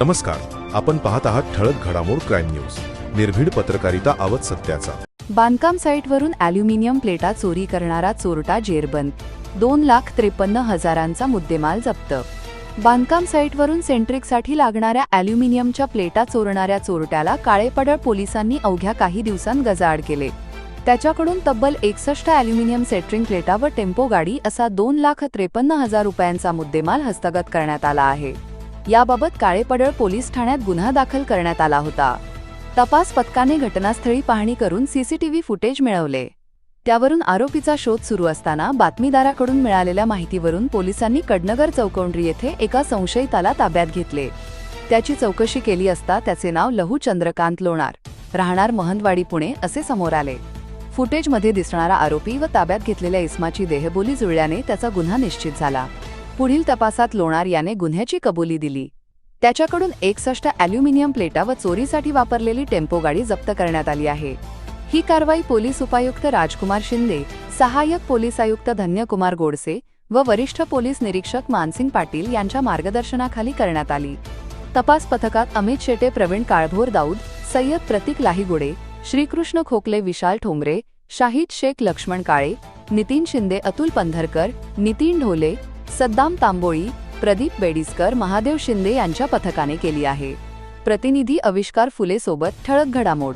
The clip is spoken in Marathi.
नमस्कार आपण पाहत आहात ठळक घडामोड क्राईम न्यूज. निर्भीड पत्रकारिता आवत सत्याचा. बांधकाम साईटवरून अॅल्युमिनियम प्लेटा चोरी करणारा चोरटा जेरबंद. दोन लाख त्रेपन्न हजारांचा मुद्देमाल जप्त. बांधकाम साईटवरून सेंट्रिकसाठी लागणाऱ्या अॅल्युमिनियमच्या प्लेटा चोरणाऱ्या चोरट्याला काळेपडळ पोलिसांनी अवघ्या काही दिवसांत गजाआड केले. त्याच्याकडून तब्बल एकसष्ट अॅल्युमिनियम सेट्रिंग प्लेटा व टेम्पो गाडी असा दोन लाख त्रेपन्न हजार रुपयांचा मुद्देमाल हस्तगत करण्यात आला आहे. याबाबत काळेपडळ पोलीस ठाण्यात गुन्हा दाखल करण्यात आला होता. तपास पथकाने घटनास्थळी पाहणी करून सीसीटीव्ही फुटेज मिळवले. त्यावरून आरोपीचा शोध सुरू असताना बातमीदाराकडून मिळालेल्या माहितीवरून पोलिसांनी कडनगर चौकोंड्री येथे एका संशयिताला ताब्यात घेतले. त्याची चौकशी केली असता त्याचे नाव लहू चंद्रकांत लोणार. राहणार महंतवाडी पुणे असे समोर आले. फुटेजमध्ये दिसणारा आरोपी व ताब्यात घेतलेल्या इस्माची देहबोली जुळल्याने त्याचा गुन्हा निश्चित झाला. पुढील तपासात लोणार याने गुन्ह्याची कबुली दिली. त्याच्याकडून एकसष्ट अॅल्युमिनियम प्लेटा व चोरीसाठी वापरलेली टेम्पो गाडी जप्त करण्यात आली आहे. ही कारवाई पोलीस उपायुक्त राजकुमार शिंदे सहाय्यक पोलीस आयुक्त धन्यकुमार गोडसे व वरिष्ठ पोलीस निरीक्षक मानसिंग पाटील यांच्या मार्गदर्शनाखाली करण्यात आली. तपास पथकात अमित शेटे प्रवीण काळभोर दाऊद सय्यद प्रतीक लाहीगुडे श्रीकृष्ण खोकले विशाल ठोंबरे शाहिद शेख लक्ष्मण काळे नितीन शिंदे अतुल पंधरकर नितीन ढोले सद्दाम तांबोळी प्रदीप बेडिसकर महादेव शिंदे यांच्या पथकाने केली आहे. प्रतिनिधी आविष्कार फुले सोबत ठळक घडामोड